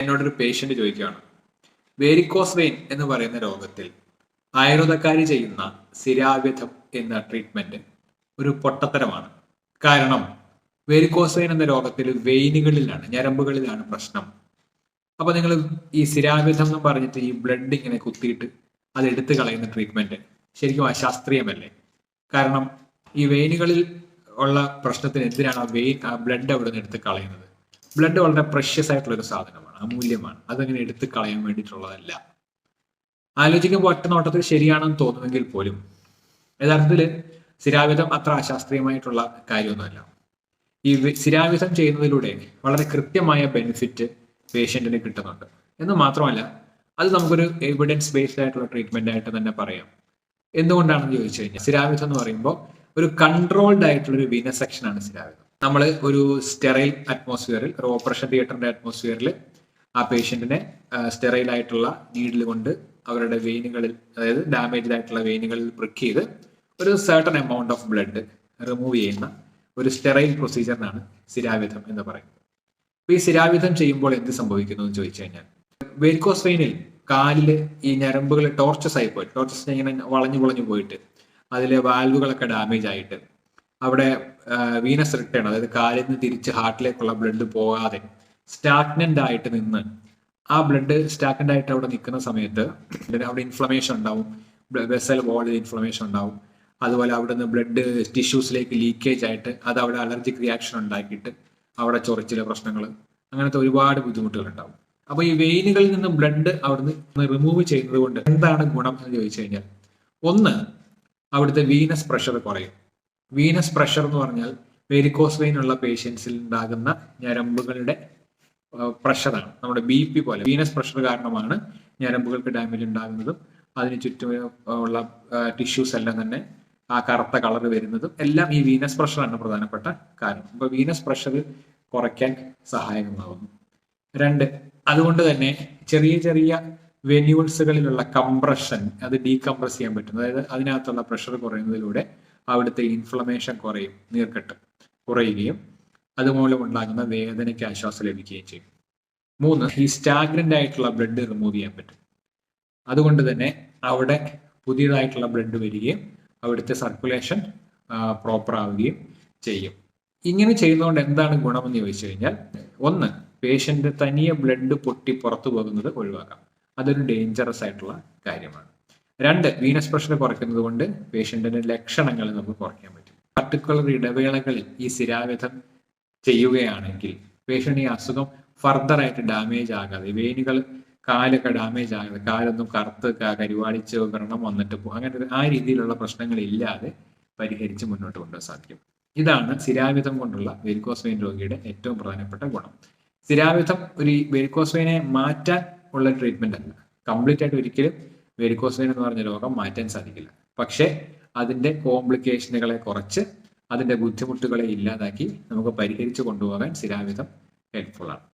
എന്നോടൊരു പേഷ്യന്റ് ചോദിക്കുകയാണ്. Varicose vein എന്ന് പറയുന്ന രോഗത്തിൽ ആയുർവേദക്കാരി ചെയ്യുന്ന സിരാവിധം എന്ന ട്രീറ്റ്മെന്റ് ഒരു പൊട്ടത്തരമാണ്. കാരണം വേരിക്കോസ് വെയിൻ എന്ന രോഗത്തിൽ വെയിനുകളിലാണ് ഞരമ്പുകളിലാണ് പ്രശ്നം. അപ്പൊ നിങ്ങൾ ഈ സിരാവിധം എന്ന് പറഞ്ഞിട്ട് ഈ ബ്ലഡ് ഇങ്ങനെ കുത്തിയിട്ട് അത് എടുത്തു കളയുന്ന ട്രീറ്റ്മെന്റ് ശരിക്കും അശാസ്ത്രീയമല്ലേ? കാരണം ഈ വെയിനുകളിൽ ഉള്ള പ്രശ്നത്തിന് എന്തിനാണ് ആ വെയിൻ ആ ബ്ലഡ് അവിടെ നിന്ന് എടുത്ത് കളയുന്നത്. ബ്ലഡ് വളരെ പ്രഷ്യസ് ആയിട്ടുള്ള ഒരു സാധനമാണ് അമൂല്യമാണ്. അതങ്ങനെ എടുത്ത് കളയാൻ വേണ്ടിയിട്ടുള്ളതല്ല. ആലോചിക്കുമ്പോൾ ഒറ്റ നോട്ടത്തിൽ ശരിയാണെന്ന് തോന്നുമെങ്കിൽ പോലും യഥാർത്ഥത്തിൽ സ്ഥിരാവിധം അത്ര അശാസ്ത്രീയമായിട്ടുള്ള കാര്യമൊന്നുമല്ല. ഈ സ്ഥിരാവിധം ചെയ്യുന്നതിലൂടെ വളരെ കൃത്യമായ ബെനിഫിറ്റ് പേഷ്യന്റിന് കിട്ടുന്നുണ്ട്. എന്ന് മാത്രമല്ല അത് നമുക്കൊരു എവിഡൻസ് ബേസ്ഡ് ആയിട്ടുള്ള ട്രീറ്റ്മെന്റ് ആയിട്ട് തന്നെ പറയാം. എന്തുകൊണ്ടാണെന്ന് ചോദിച്ചു കഴിഞ്ഞാൽ സ്ഥിരാവിധം എന്ന് പറയുമ്പോൾ ഒരു കൺട്രോൾഡ് ആയിട്ടുള്ള ഒരു വീനസെക്ഷൻ ആണ് സിരാവിധം നമ്മൾ ഒരു സ്റ്റെറൈൽ അറ്റ്മോസ്ഫിയറിൽ ഒരു ഓപ്പറേഷൻ തിയേറ്ററിന്റെ അറ്റ്മോസ്ഫിയറിൽ ആ പേഷ്യന്റിനെ സ്റ്റെറൈൽ ആയിട്ടുള്ള നീഡിൽ കൊണ്ട് അവരുടെ വെയിനുകളിൽ അതായത് ഡാമേജ് ആയിട്ടുള്ള വെയിനുകളിൽ പ്രിക്ക് ചെയ്ത് ഒരു certain amount of blood remove ചെയ്യുന്ന ഒരു സ്റ്റെറൈൽ പ്രൊസീജിയറിനാണ് സിരാവിധം എന്ന് പറയുന്നത്. അപ്പൊ ഈ സിരാവിധം ചെയ്യുമ്പോൾ എന്ത് സംഭവിക്കുന്നു എന്ന് ചോദിച്ചു കഴിഞ്ഞാൽ വെരിക്കോസ് വെയിനിൽ കാലിൽ ഈ ഞരമ്പുകൾ ടോർച്ചസ് ആയി പോയി ടോർച്ചസ് ഇങ്ങനെ വളഞ്ഞു വളഞ്ഞു പോയിട്ട് അതിലെ വാൽവുകളൊക്കെ ഡാമേജ് ആയിട്ട് അവിടെ വീനസ് റിട്ടേൺ അതായത് കാലിൽ നിന്ന് തിരിച്ച് ഹാർട്ടിലേക്കുള്ള ബ്ലഡ് പോകാതെ സ്റ്റാഗ്നന്റ് ആയിട്ട് നിന്ന് ആ ബ്ലഡ് സ്റ്റാഗ്നന്റ് ആയിട്ട് അവിടെ നിൽക്കുന്ന സമയത്ത് അവിടെ ഇൻഫ്ലമേഷൻ ഉണ്ടാവും. വെസൽ വോളിൽ ഇൻഫ്ലമേഷൻ ഉണ്ടാവും. അതുപോലെ അവിടെ നിന്ന് ബ്ലഡ് ടിഷ്യൂസിലേക്ക് ലീക്കേജ് ആയിട്ട് അത് അവിടെ അലർജിക് റിയാക്ഷൻ ഉണ്ടാക്കിയിട്ട് അവിടെ ചൊറിച്ചിലെ പ്രശ്നങ്ങൾ അങ്ങനത്തെ ഒരുപാട് ബുദ്ധിമുട്ടുകൾ ഉണ്ടാവും. അപ്പോൾ ഈ വെയിനുകളിൽ നിന്ന് ബ്ലഡ് അവിടുന്ന് റിമൂവ് ചെയ്യുന്നത് കൊണ്ട് എന്താണ് ഗുണം എന്ന് ചോദിച്ചു കഴിഞ്ഞാൽ ഒന്ന് അവിടുത്തെ വീനസ് പ്രഷർ കുറയും. വീനസ് പ്രഷർ എന്ന് പറഞ്ഞാൽ വെരിക്കോസ് വെയിൻ ഉള്ള പേഷ്യൻസിൽ ഉണ്ടാകുന്ന ഞരമ്പുകളുടെ പ്രഷറാണ് നമ്മുടെ ബി പി പോലെ. വീനസ് പ്രഷർ കാരണമാണ് ഞരമ്പുകൾക്ക് ഡാമേജ് ഉണ്ടാകുന്നതും അതിന് ചുറ്റും ഉള്ള ടിഷ്യൂസ് എല്ലാം തന്നെ ആ കറുത്ത കളർ വരുന്നതും എല്ലാം ഈ വീനസ് പ്രഷറാണ് പ്രധാനപ്പെട്ട കാരണം. അപ്പൊ വീനസ് പ്രഷർ കുറയ്ക്കാൻ സഹായകമാകുന്നു. രണ്ട് അതുകൊണ്ട് തന്നെ ചെറിയ ചെറിയ വെന്യൂൾസുകളിലുള്ള കംപ്രഷൻ അത് ഡീകംപ്രസ് ചെയ്യാൻ പറ്റും അതായത് അതിനകത്തുള്ള പ്രഷർ കുറയുന്നതിലൂടെ അവിടുത്തെ ഇൻഫ്ലമേഷൻ കുറയും നീർക്കെട്ട് കുറയുകയും അതുമൂലം ഉണ്ടാകുന്ന വേദനയ്ക്ക് ആശ്വാസം ലഭിക്കുകയും ചെയ്യും. മൂന്ന് ഈ സ്റ്റാഗ്നന്റ് ആയിട്ടുള്ള ബ്ലഡ് റിമൂവ് ചെയ്യാൻ പറ്റും. അതുകൊണ്ട് തന്നെ അവിടെ പുതിയതായിട്ടുള്ള ബ്ലഡ് വരികയും അവിടുത്തെ സർക്കുലേഷൻ പ്രോപ്പർ ആവുകയും ചെയ്യും. ഇങ്ങനെ ചെയ്യുന്നതുകൊണ്ട് എന്താണ് ഗുണമെന്ന് ചോദിച്ചു കഴിഞ്ഞാൽ ഒന്ന് പേഷ്യന്റ് തനിയെ ബ്ലഡ് പൊട്ടി പുറത്തു പോകുന്നത് ഒഴിവാക്കാം. അതൊരു ഡേഞ്ചറസ് ആയിട്ടുള്ള കാര്യമാണ്. രണ്ട് വീനസ് പ്രഷർ കുറയ്ക്കുന്നത് കൊണ്ട് പേഷ്യന്റിന്റെ ലക്ഷണങ്ങൾ നമുക്ക് കുറയ്ക്കാൻ പറ്റും. പർട്ടിക്കുലർ ഇടവേളകളിൽ ഈ സ്ഥിരാവിധം ചെയ്യുകയാണെങ്കിൽ പേഷ്യന്റ് ഈ അസുഖം ഫർദറായിട്ട് ഡാമേജ് ആകാതെ വെയിനുകൾ കാലൊക്കെ ഡാമേജ് ആകാതെ കാലൊന്നും കറുത്ത് ക- കരുവാളിച്ച് വ്രണം വന്നിട്ട് പോകും. അങ്ങനെ ആ രീതിയിലുള്ള പ്രശ്നങ്ങൾ ഇല്ലാതെ പരിഹരിച്ച് മുന്നോട്ട് കൊണ്ടുപോകാൻ സാധിക്കും. ഇതാണ് സ്ഥിരാവിധം കൊണ്ടുള്ള വെരിക്കോസ് വെയിൻ രോഗിയുടെ ഏറ്റവും പ്രധാനപ്പെട്ട ഗുണം. സ്ഥിരാവിധം ഒരു വെരിക്കോസ് വെയിനെ മാറ്റാൻ ഉള്ള ട്രീറ്റ്മെന്റ് അല്ല. കംപ്ലീറ്റ് ആയിട്ട് ഒരിക്കലും വെരിക്കോസ് എന്ന് പറഞ്ഞ രോഗം മാറ്റാൻ സാധിക്കില്ല. പക്ഷേ അതിന്റെ കോംപ്ലിക്കേഷനുകളെ കുറച്ച് അതിന്റെ ബുദ്ധിമുട്ടുകളെ ഇല്ലാതാക്കി നമുക്ക് പരിഹരിച്ചു കൊണ്ടുപോകാൻ സ്ഥിരാവിധം ഹെൽപ്ഫുൾ ആണ്